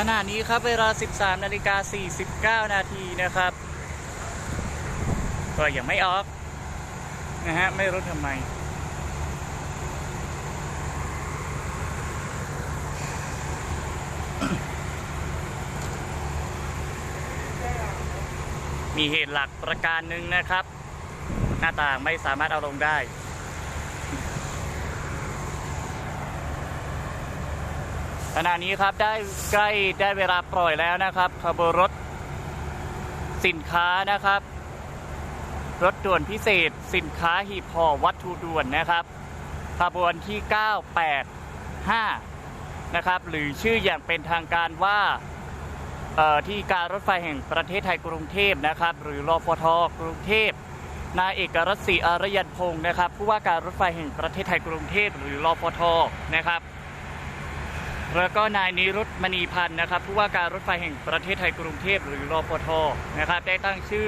ขณะนี้ครับเวลา 13นาฬิกา49 นาทีนะครับ ก็ยังไม่ออก นะฮะ ไม่รู้ทำไม มีเหตุหลักประการหนึ่งนะครับ หน้าต่างไม่สามารถเอาลงได้ ขณะนี้ครับได้ใกล้ได้เวลาปล่อยแล้วนะครับขบวนรถสินค้านะครับ รถด่วนพิเศษ สินค้าหีบห่อวัตถุด่วนนะครับขบวนที่ 985 นะครับ หรือชื่ออย่างเป็นทางการว่าที่การรถไฟแห่งประเทศไทยกรุงเทพนะครับ หรือรฟทกรุงเทพนายเอกรัตน์ศรีอารยันพงศ์นะครับผู้ว่าการรถไฟแห่งประเทศไทยกรุงเทพหรือรฟทนะครับ แล้วก็นายนิรุตมณีพันธ์นะครับผู้ว่าการรถไฟแห่งประเทศไทยกรุงเทพหรือรพทนะครับได้ตั้งชื่อ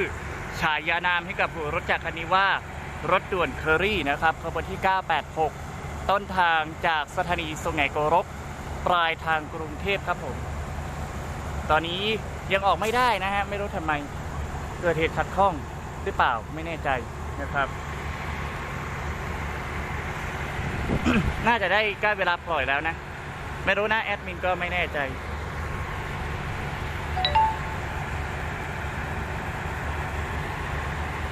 ฉายานามให้กับรถจักรคันนี้ว่ารถด่วนเคอรี่นะครับขบวนที่ 986 ต้นทางจากสถานีสุไหงโกรกปลายทางกรุงเทพครับผม ตอนนี้ยังออกไม่ได้นะฮะไม่รู้ทำไมเกิดเหตุขัดข้องหรือเปล่าไม่แน่ใจนะครับ น่าจะได้ใกล้เวลาปล่อยแล้วนะ ไม่รู้นะแอดมินก็ไม่แน่ใจ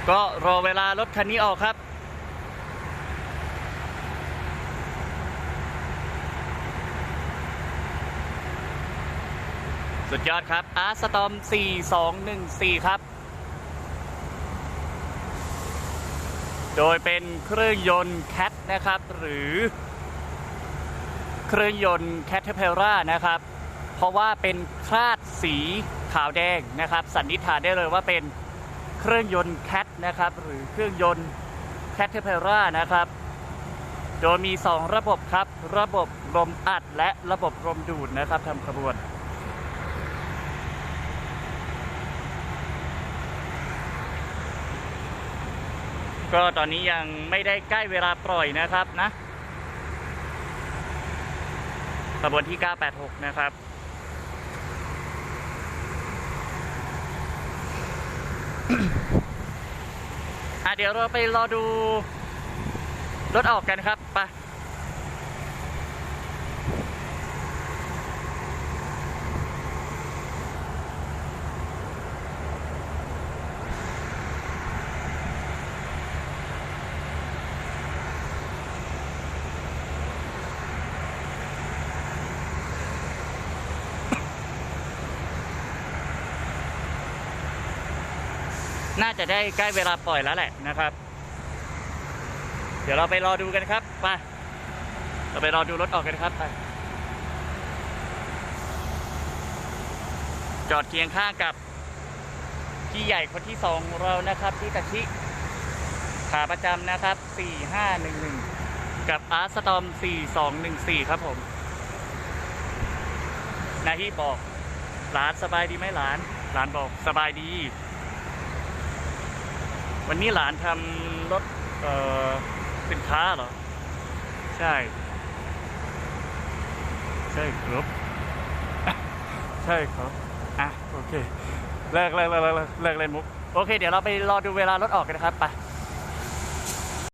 ก็รอเวลารถคันนี้ออกครับ สุดยอดครับอาร์สตอม 4214 ครับ โดยเป็นเครื่องยนต์แคทนะครับ หรือ เครื่องยนต์แคทเ p ล l ่านะครับ เพราะว่าเป็นคราดสีขาวแดงนะครับ สันนิษฐานได้เลยว่าเป็นเครื่องยนต์แคทนะครับ หรือเครื่องยนต์แคทเ p ล l ่านะครับ โดยมี 2 ระบบครับ ระบบลมอัดและระบบลมดูดนะครับทำขบวนก็ตอนนี้ยังไม่ได้ใกล้เวลาปล่อยนะครับนะ ขบวนที่ 986 นะครับ อะเดี๋ยวเราไปรอดูรถออกกันครับ ไป น่าจะได้ใกล้เวลาปล่อยแล้วแหละนะครับ เดี๋ยวเราไปรอดูกันครับไปเราไปรอดูรถออกกันครับไปจอดเคียงข้างกับพี่ใหญ่คนที่สองเรานะครับที่ตะชิขาประจำนะครับ 4511 กับอาร์สตอม 4214 ครับผมนาที่บอกหลานสบายดีไหมหลาน หลานบอกสบายดี วันนี้หลานทำรถเอ่อสินค้าเหรอ ใช่ ใช่ครับ ใช่ครับอะโอเคเลิกเลิกเลิกเลิกเลิกเล่นมุก โอเค เดี๋ยวเราไปรอดูเวลารถออกกันนะครับ ไป